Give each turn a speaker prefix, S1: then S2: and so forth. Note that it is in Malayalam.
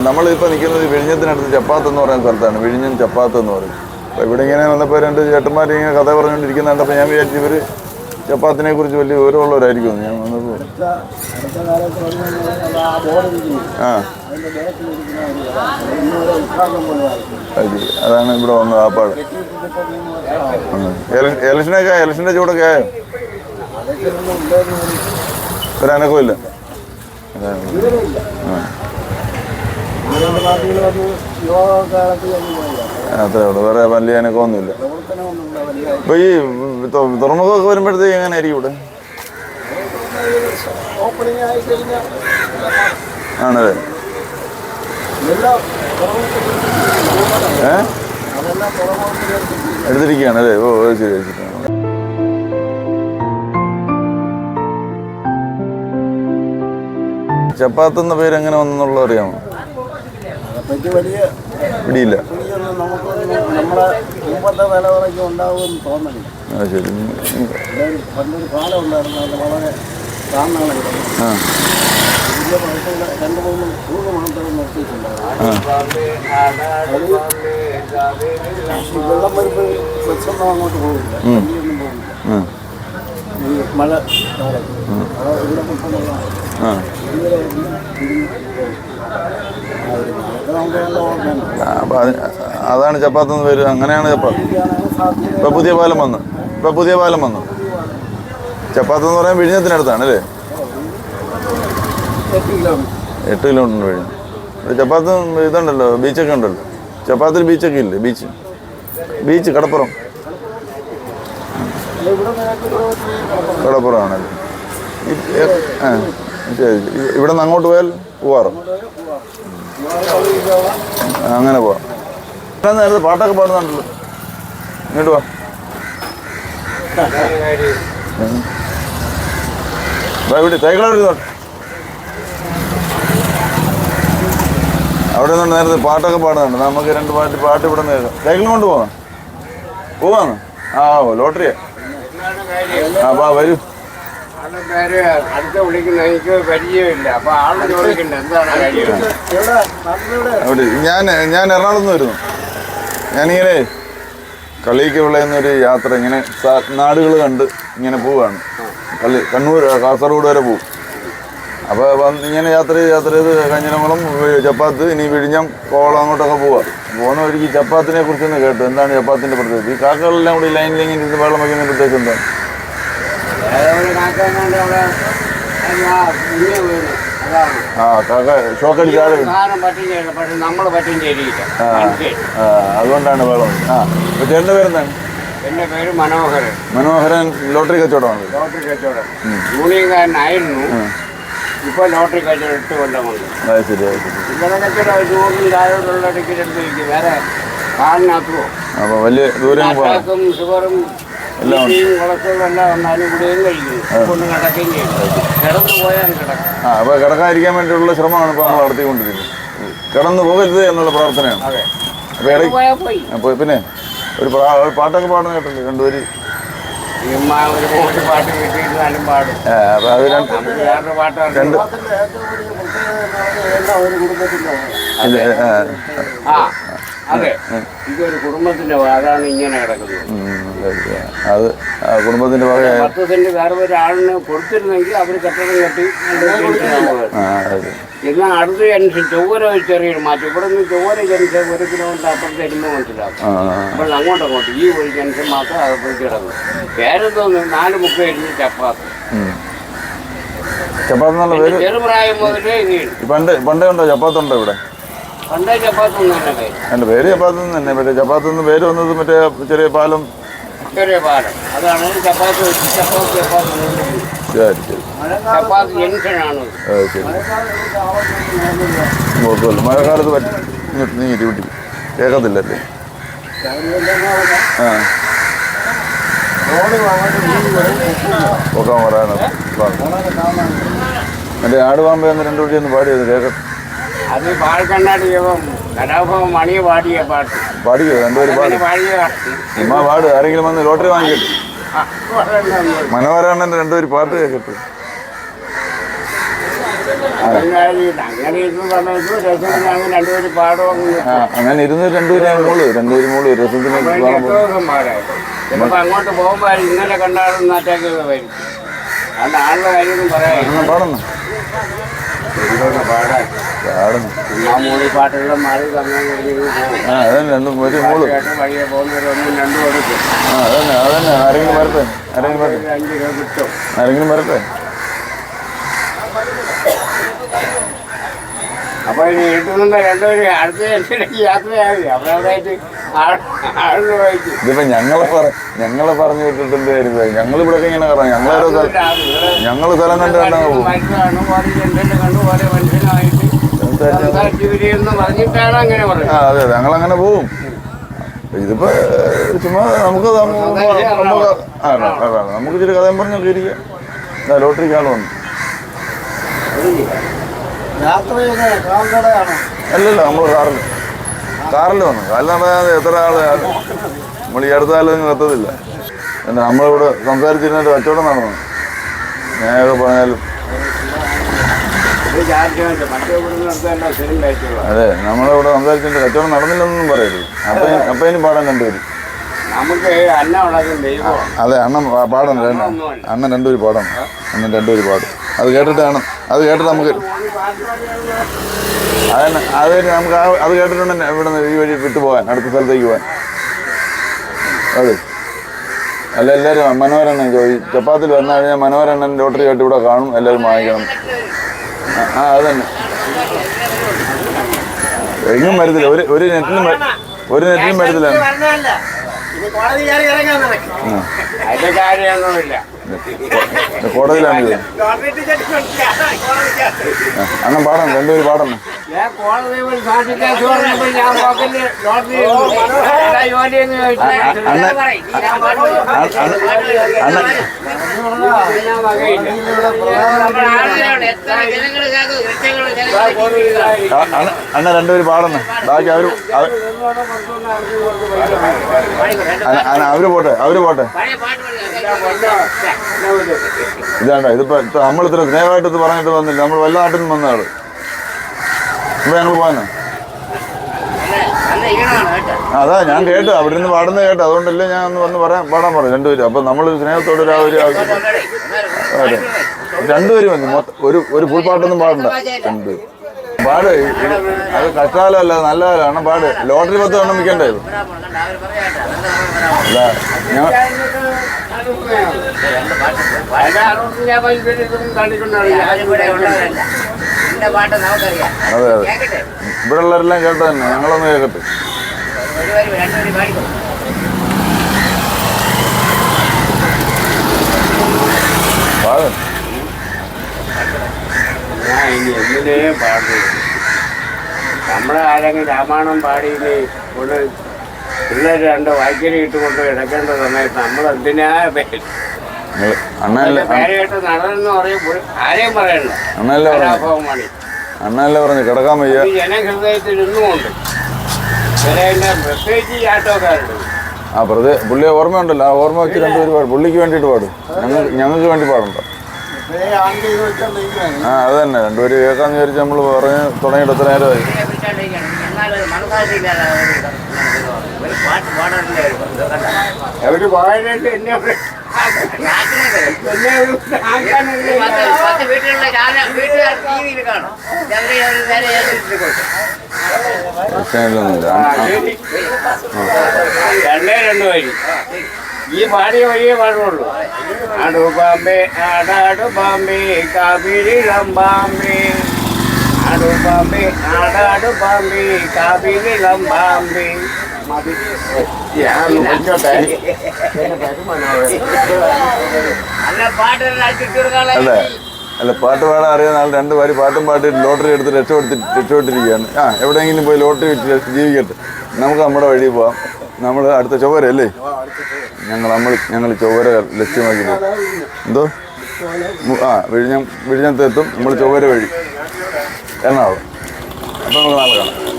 S1: നമ്മളിപ്പോൾ നിൽക്കുന്നത് വിഴിഞ്ഞത്തിനടുത്ത് ചപ്പാത്ത് എന്ന് പറയുന്ന സ്ഥലത്താണ്. വിഴിഞ്ഞം ചപ്പാത്ത് എന്ന് പറയും. അപ്പോൾ ഇവിടെ ഇങ്ങനെ വന്നപ്പോൾ രണ്ട് ചേട്ടന്മാർ ഇങ്ങനെ കഥ പറഞ്ഞുകൊണ്ടിരിക്കുന്ന കണ്ടപ്പോൾ ഞാൻ വിചാരിച്ചു ഇവർ ചപ്പാത്തിനെ കുറിച്ച് വലിയ വിവരമുള്ളവരായിരിക്കും ഞാൻ വന്നപ്പോൾ
S2: ആ.
S1: അതാണ് ഇവിടെ വന്നത് ആപ്പാട് എലക്ഷനൊക്കെ എലക്ഷന്റെ ചൂടൊക്കെ ആയോ?
S2: അതൊക്കെ ഒന്നും ഇല്ലാതെ ഒരു
S1: ഒരു അനക്കമില്ല അതാണ്. ആ
S2: അതുകൊണ്ട് പാർട്ടികൾ വന്ന് യോഗകാലത്ത് ഒന്നും പോയില്ല
S1: അത്രേ ഉള്ളൂ വേറെ വലിയ
S2: പ്രവർത്തനമൊന്നും ഉണ്ടാവില്ല
S1: അപ്പോൾ ഈ തുറമുഖമൊക്കെ വരുമ്പോഴത്തേക്ക് എങ്ങനെ ആയിരിക്കും ഇവിടെ? ആണല്ലേ? ഏ? എടുത്തിരിക്കുകയാണ് അല്ലേ? ഓ ശരി ശരി. ചപ്പാത്ത് എന്ന പേര് എങ്ങനെ വന്നെന്നുള്ളത് അറിയാമോ?
S2: അതേപ്പറ്റി വലിയ
S1: പിടിയില്ല.
S2: പിടിയൊന്നും നമുക്കൊന്നും നമ്മളെ മുമ്പത്തെ തലമുറയ്ക്ക് ഉണ്ടാവുമെന്ന് തോന്നണില്ല.
S1: ആ ശരി.
S2: പണ്ടൊരു കാലം ഉണ്ടായിരുന്നു അത് വളരെ താന്നാണ്
S1: ആ.
S2: വലിയ പഴക്കമുള്ള രണ്ട് മൂന്ന് മൂന്ന് മാത്രം നിർത്തിയിട്ടുണ്ടായിരുന്നു. വെള്ളം വരുമ്പോൾ ബസ്സൊന്നും അങ്ങോട്ട് പോകില്ല വണ്ടിയൊന്നും പോകില്ല
S1: ആ. അതാണ് ചപ്പാത്ത എന്ന് പേര്. അങ്ങനെയാണ് ചപ്പാത്ത്. ഇപ്പൊ പുതിയ പാലം വന്നു. ഇപ്പൊ പുതിയ പാലം വന്നു. ചപ്പാത്ത് എന്ന് പറയാൻ വിഴിഞ്ഞത്തിനടുത്താണ് അല്ലേ?
S2: എട്ട് കിലോമീറ്റർ
S1: വിഴിഞ്ഞു ചപ്പാത്ത് ഇതുണ്ടല്ലോ ബീച്ചൊക്കെ ഉണ്ടല്ലോ. ചപ്പാത്തിൽ ബീച്ചൊക്കെ ഇല്ലേ? ബീച്ച്. ബീച്ച് കടപ്പുറം.
S2: അല്ല, ഇവിടെ
S1: നിന്ന് അങ്ങോട്ട് പോയാൽ പോവാറ്? അങ്ങനെ പോവാം. നേരത്തെ പാട്ടൊക്കെ പാടുന്നുണ്ടല്ലോ. ഇങ്ങോട്ട് വാ. ഇവിടെ അവിടെ നിന്ന് നേരത്തെ പാട്ടൊക്കെ പാടുന്നുണ്ട്. നമുക്ക് രണ്ട് പാട്ട് പാട്ട് ഇവിടെ നിന്ന് കേൾക്കാം. സൈക്കിളും കൊണ്ട് പോകാം പോവാന്ന്? ആ ലോട്ടറിയാ. ആ വാ വരൂ.
S3: ആളുടെ പേര് അടുത്ത വിളിക്കുന്ന എനിക്ക് പരിചയമില്ല. അപ്പൊ ആൾ ചോദിക്കണ്ട. എന്താണ് കാര്യം?
S2: എവിടെ? നാട്ടിലെവിടെ?
S1: അവിടെ ഞാൻ ഞാൻ എറണാകുളത്ത് നിന്ന് വരുന്നു. ഞാനിങ്ങനെ കളിക്ക് വിളയുന്നൊരു യാത്ര ഇങ്ങനെ നാടുകൾ കണ്ട് ഇങ്ങനെ പോവാണ്. കളി കണ്ണൂർ കാസർഗോഡ് വരെ പോകും അപ്പോൾ വന്ന് ഇങ്ങനെ യാത്ര ചെയ്ത് യാത്ര ചെയ്ത് കഞ്ഞിരംകുളം ചപ്പാത്ത് ഇനി വിഴിഞ്ഞം കോളം അങ്ങോട്ടൊക്കെ പോവാം. പോകുന്ന വഴിക്ക് ചപ്പാത്തിനെ കുറിച്ചൊന്ന് കേട്ടു. എന്താണ് ചപ്പാത്തിന്റെ പ്രത്യേകത? ഈ കാക്കകളെല്ലാം കൂടി ലൈനിൽ ഇങ്ങനെ ഇരുന്ന് വെള്ളം വയ്ക്കുന്ന പ്രത്യേകിച്ച് എന്താണ്?
S3: ആ
S1: അതുകൊണ്ടാണ് വെള്ളം. ആ ചേട്ടന്റെ പേരെന്താണ്?
S3: എന്റെ പേര് മനോഹരൻ
S1: മനോഹരൻ ലോട്ടറി കച്ചവടമാണ്.
S3: ലോട്ടറി കച്ചവടം യൂണിയൻകാരനായിരുന്നു ഇപ്പൊ ലോട്ടറി കച്ചവടം എട്ട് കൊല്ലം കൊണ്ട്
S1: അത് ശരി
S3: ഇന്നലെ കച്ചവടം ജോലി താഴോട്ടുള്ള ടിക്കറ്റ് എടുത്ത് വയ്ക്കും വേറെ കാറിനകത്ത് അപ്പൊ
S1: അപ്പോൾ വലിയ ദൂരം
S3: ഷുഗറും
S1: എല്ലാം
S3: എല്ലാം വന്നാലും ഇവിടെയും കഴിക്കുന്നു കൊണ്ട് കിടക്കുകയും ചെയ്യും. കിടന്നു പോയാൽ കിടക്കും.
S1: ആ അപ്പോൾ കിടക്കാതിരിക്കാൻ വേണ്ടിയുള്ള ശ്രമമാണ് ഇപ്പോൾ നമ്മൾ നടത്തിക്കൊണ്ടിരിക്കുന്നത്. കിടന്നു പോകരുത് എന്നുള്ള പ്രാർത്ഥനയാണ്. അപ്പോൾ ഇടയ്ക്ക് അപ്പോൾ പിന്നെ ഒരു പാട്ടൊക്കെ പാടുന്ന കേട്ടില്ലേ? രണ്ടുപേര്
S3: പാട്ട് കിട്ടിയിരുന്നാലും പാടും.
S1: അപ്പോൾ അത് രണ്ട്
S3: പാട്ടാണ്
S1: രണ്ട് ആ.
S3: അതെ. ഇതൊരു കുടുംബത്തിന്റെ അതാണ് ഇങ്ങനെ കിടക്കുന്നത്.
S1: അത്. കുടുംബത്തിന്റെ കുടുംബത്തിന്റെ വക
S3: പത്ത് സെന്റ് വേറെ ഒരാളിന് കൊടുത്തിരുന്നെങ്കിൽ അവർ കെട്ടിടം കെട്ടി
S1: ആ അതെ.
S3: എന്നാൽ അടുത്ത ജംഗ്ഷൻ ചൊവ്വര ഒരു ചെറിയൊരു മാറ്റം. ഇവിടെ നിന്ന് ചൊവ്വര ഒരു കിലോമീറ്റർ അപ്പുറത്ത് അപ്പോൾ അങ്ങോട്ട് അങ്ങോട്ട് ഈ ഒരു ജംഗ്ഷൻ മാത്രം അകത്തേക്ക് കിടന്നു. പേരെന്തോന്ന്? നാല് മുക്ക എഴുതി ചപ്പാത്തി.
S1: ചപ്പാത്ത് നല്ല പേര്?
S3: ചെറുപ്രായം മുതലേ ഇത്
S1: ഈ പണ്ട് പണ്ടേ ഉണ്ടോ ചപ്പാത്തുണ്ടോ ഇവിടെ?
S3: എന്റെ പേര്
S1: ചപ്പാത്ത് തന്നെ മറ്റേ ചപ്പാത്ത് നിന്ന് പേര് വന്നത് മറ്റേ ചെറിയ പാലം.
S3: ചെറിയ പാലം. അതാണ് ചപ്പാത്തി.
S1: ശരി ശരി. ശരി. മഴക്കാലത്ത് പറ്റും. ഇങ്ങോട്ട് നീ ഇരുവിട്ടി കേൾക്കത്തില്ലല്ലേ ആ.
S2: റോഡ് പറയാനോ വീതി
S1: ആട് പാമ്പ് മറ്റേ എന്ന് രണ്ടു വഴി ഒന്ന് പാടിയത് കേൾക്കട്ടെ
S3: അത് പാൽക്കണ്ണാടി യോഗം കലാഭവൻ മണിയെ പാടിയ പാട്ട്.
S1: പാടിക്കോ രണ്ടുപേരും പാടി
S3: പാടിയ പാട്ട്.
S1: ഉമ്മ പാട്. ആരെങ്കിലും വന്ന് ലോട്ടറി വാങ്ങിക്കട്ടെ.
S3: പറയുന്നത്
S1: രണ്ടുപേര് പാട്ട് കേൾക്കട്ടെ
S3: അങ്ങനെ ഇരുന്ന് രണ്ടുപേരും
S1: മൂൾ രണ്ടുപേരും മോൾ. രസത്തിന്
S3: അങ്ങോട്ട് പോകുമ്പോ ഇന്നലെ കണ്ടാലും നാട്ടേക്ക് വരും. അതുകൊണ്ട് ആളുടെ കാര്യമൊന്നും പറയാം.
S1: പാടുന്നു?
S3: ആ മൂളി പാട്ടുകളും മാറി
S1: ആ അതന്നെ രണ്ടും ഒരു മോൾ.
S3: കേട്ട് വഴിയെ പോകുന്നവരൊന്നും രണ്ടും എടുക്കും
S1: ആ അതന്നെ അതന്നെ ആരെങ്കിലും വരട്ടെ ആരെങ്കിലും വരട്ടെ.
S3: ഒരു അഞ്ച് രൂപ കിട്ടും.
S1: ആരെങ്കിലും വരട്ടെ.
S3: അപ്പൊ ഇനി വീട്ടിൽ നിന്ന് രണ്ടുപേരും അടുത്ത ജനത്തിലേക്ക് യാത്രയായി അവരവിടെയായിട്ട് ആളിന് വഹിക്കും
S1: ഇതിപ്പോ ഞങ്ങളെ പറ ഞങ്ങളെ പറഞ്ഞു വിട്ടിട്ടുണ്ട് ഞങ്ങൾ ഇവിടെ ഇങ്ങനെ പറഞ്ഞു ഞങ്ങളോരോ സ്ഥലം ഞങ്ങൾ സ്ഥലം കണ്ട് കണ്ടാ പോകും
S3: മനുഷ്യനാണ് പോലെ ജനലിൽ കണ്ടു
S1: അതെ അതെ. ഞങ്ങളങ്ങനെ പോവും. ഇതിപ്പോ ചുമ്മാ നമുക്ക് നമുക്ക് ഇച്ചിരി കഥയും പറഞ്ഞൊക്കെ ഇരിക്കാം. ലോട്ടറി
S2: കാൽനടയാണോ?
S1: അല്ലല്ല നമ്മൾ കാറിൽ. കാറിൽ വന്നു. കാലിൽ നടക്കാതെ എത്ര ആൾ നമ്മൾ ഈ അടുത്ത കാലം എത്തത്തില്ല എന്താ നമ്മളിവിടെ സംസാരിച്ചിരുന്നിട്ട് കച്ചവടം നടന്നു. ഞാനൊക്കെ പറഞ്ഞാലും അതെ നമ്മളിവിടെ സംസാരിച്ചിട്ട് കച്ചവടം നടന്നില്ലെന്നൊന്നും പറയരുത്. അപ്പൊ അപ്പൊ ഇനി പാടാൻ രണ്ടുപേരും അതെ അണ്ണൻ പാടം പാടണം രണ്ട് അണ്ണൻ രണ്ടുപേര് പാടണം അണ്ണൻ രണ്ടുപേര് പാടും. അത് കേട്ടിട്ടാണ് അത് കേട്ടിട്ട് നമുക്ക് അതന്നെ അത് നമുക്ക് ആ അത് കേട്ടിട്ടുണ്ട് ഇവിടെ നിന്ന് ഈ വഴി വിട്ടു പോകാൻ അടുത്ത സ്ഥലത്തേക്ക് പോകാൻ. അതെ. അല്ല എല്ലാവരും മനോരണ്ണൻ ഈ ചപ്പാത്തിൽ വന്നു കഴിഞ്ഞാൽ മനോരണ്ണൻ ലോട്ടറി ആയിട്ട് ഇവിടെ കാണും. എല്ലാവരും വാങ്ങിക്കണം. ആ, അത് തന്നെ. എങ്ങും വരത്തില്ല. ഒരു ഒരു നെറ്റിലും ഒരു നെറ്റിലും വരത്തില്ല. കോടതിയിലാണ് ഇത് അണ്ണൻ പാടണം രണ്ടുപേര് പാടണം. അണ്ണ- രണ്ടുപേര് പാടണം. ബാക്കി അവർ അവർ പോട്ടെ അവർ പോട്ടെ ഇതാണ്ട ഇതിപ്പോ നമ്മൾ ഇത്ര സ്നേഹമായിട്ട് പറഞ്ഞിട്ട് വന്നില്ല. നമ്മൾ വല്ല നാട്ടിൽ നിന്ന് വന്ന ഇപ്പൊ ഞങ്ങൾ പോയെന്നാ അതാ ഞാൻ കേട്ടു. അവിടെ നിന്ന് പാടുന്നത് കേട്ടു. അതുകൊണ്ടല്ലേ ഞാൻ ഒന്ന് വന്ന് പറയാൻ പാടാൻ പറഞ്ഞു. രണ്ടുപേരും. അപ്പൊ നമ്മൾ സ്നേഹത്തോടെ ഒരു ഒരു രണ്ടുപേരും വന്നു. ഒരു ഒരു ഫുൾ പാട്ടൊന്നും പാടണ്ട. രണ്ടുപേരും പാട്. അത് കഷ്ടകാലമല്ല നല്ല കാലമാണ് പാട്. ലോട്ടറി പത്ത് എണ്ണം വിൽക്കണ്ടേ ഇത്? അല്ല ഞങ്ങൾ
S3: അതിന്റെ അറുപത്തി ഞാൻ പൈസ ഇതൊന്നും തള്ളിക്കൊണ്ടറിയാം
S4: പാട്ട് നമുക്കറിയാം
S1: അതെ അതെ. ഇവിടെ ഉള്ളവരെല്ലാം കേട്ടോ തന്നെ. ഞങ്ങളൊന്ന് കേൾക്കട്ടെ പാട്.
S3: ഞാൻ ഇനി എന്തിനേ പാടുള്ളൂ നമ്മളെ ആരെങ്കിലും രാമായണം പാടി കൊണ്ട് പിള്ളേർ രണ്ട് വായിക്കരി ഇട്ടുകൊണ്ട് കിടക്കേണ്ട സമയത്ത് നമ്മൾ എന്തിനാ പേര്
S1: നിങ്ങൾ അണ്ണനല്ലേ
S3: പേര് കേട്ട് നടനെന്ന് പറയും ആരെയും പറയണ്ട.
S1: അണ്ണനല്ലേ പറഞ്ഞു
S3: കലാഭവൻ മണി
S1: അണ്ണനല്ലേ പറഞ്ഞു കിടക്കാൻ വയ്യ.
S3: ജനഹൃദയത്തിൽ ഇന്നുമുണ്ട് പ്രത്യേകിച്ച്
S1: ആ പ്രതി പുള്ളിയെ ഓർമ്മയുണ്ടല്ലോ. ആ ഓർമ്മ വെച്ച് രണ്ടുപേര് പാടും. പുള്ളിക്ക് വേണ്ടിയിട്ട് പാടും. ഞങ്ങൾ ഞങ്ങൾക്ക് വേണ്ടി പാടണ്ട ആ അത് തന്നെ. രണ്ടുപേര് കേൾക്കാന്ന് വിചാരിച്ച് നമ്മൾ പറഞ്ഞ് തുടങ്ങി എത്ര നേരമായി?
S3: അവർ പാടാനായിട്ട് എന്നെ ഒരു-
S4: നാട്ടിലൊക്കെ
S3: എന്നെ ഒരു ആക്കാനല്ലേ
S4: പത്ത് പത്ത് വീട്ടിലുള്ള ചാനൽ വീട്ടുകാർ ടി വിയിൽ കാണും അവരെ ഒരു നേരെ ഏൽപ്പിച്ചിട്ട് കൊടുക്കും
S1: പ്രശ്നമില്ലൊന്നുമില്ല
S3: രണ്ടേ രണ്ട് വരി. ഈ പാടിയ വഴിയേ പാടുള്ളൂ ആടു ബാമ്പേ ആടാടു ബാമ്പേ കാവിരിളം ബാമ്പേ ആടു ബാമ്പേ ആടാടു ബാമ്പേ കാവിരിളം ബാമ്പേ മതി
S4: അല്ല പാട്ട്
S1: അല്ലേ? പാട്ട് പാടാൻ അറിയാവുന്ന ആൾ രണ്ട് പേര് പാട്ടും പാട്ടിട്ട് ലോട്ടറി എടുത്ത് രക്ഷപ്പെടുത്തി രക്ഷപ്പെട്ടിരിക്കുകയാണ്. ആ എവിടെയെങ്കിലും പോയി ലോട്ടറി വെച്ച് ജീവിക്കട്ടെ. നമുക്ക് നമ്മുടെ വഴി പോവാം. നമ്മൾ അടുത്ത ചൊവ്വര അല്ലേ ഞങ്ങൾ നമ്മൾ ഞങ്ങൾ ചൊവ്വര ലക്ഷ്യമാക്കി എന്തോ? ആ വിഴിഞ്ഞം വിഴിഞ്ഞത്ത് എത്തും. നമ്മൾ ചൊവ്വര വഴി. എറണാകുളം. അപ്പം നമുക്ക് നാളെ കാണാം.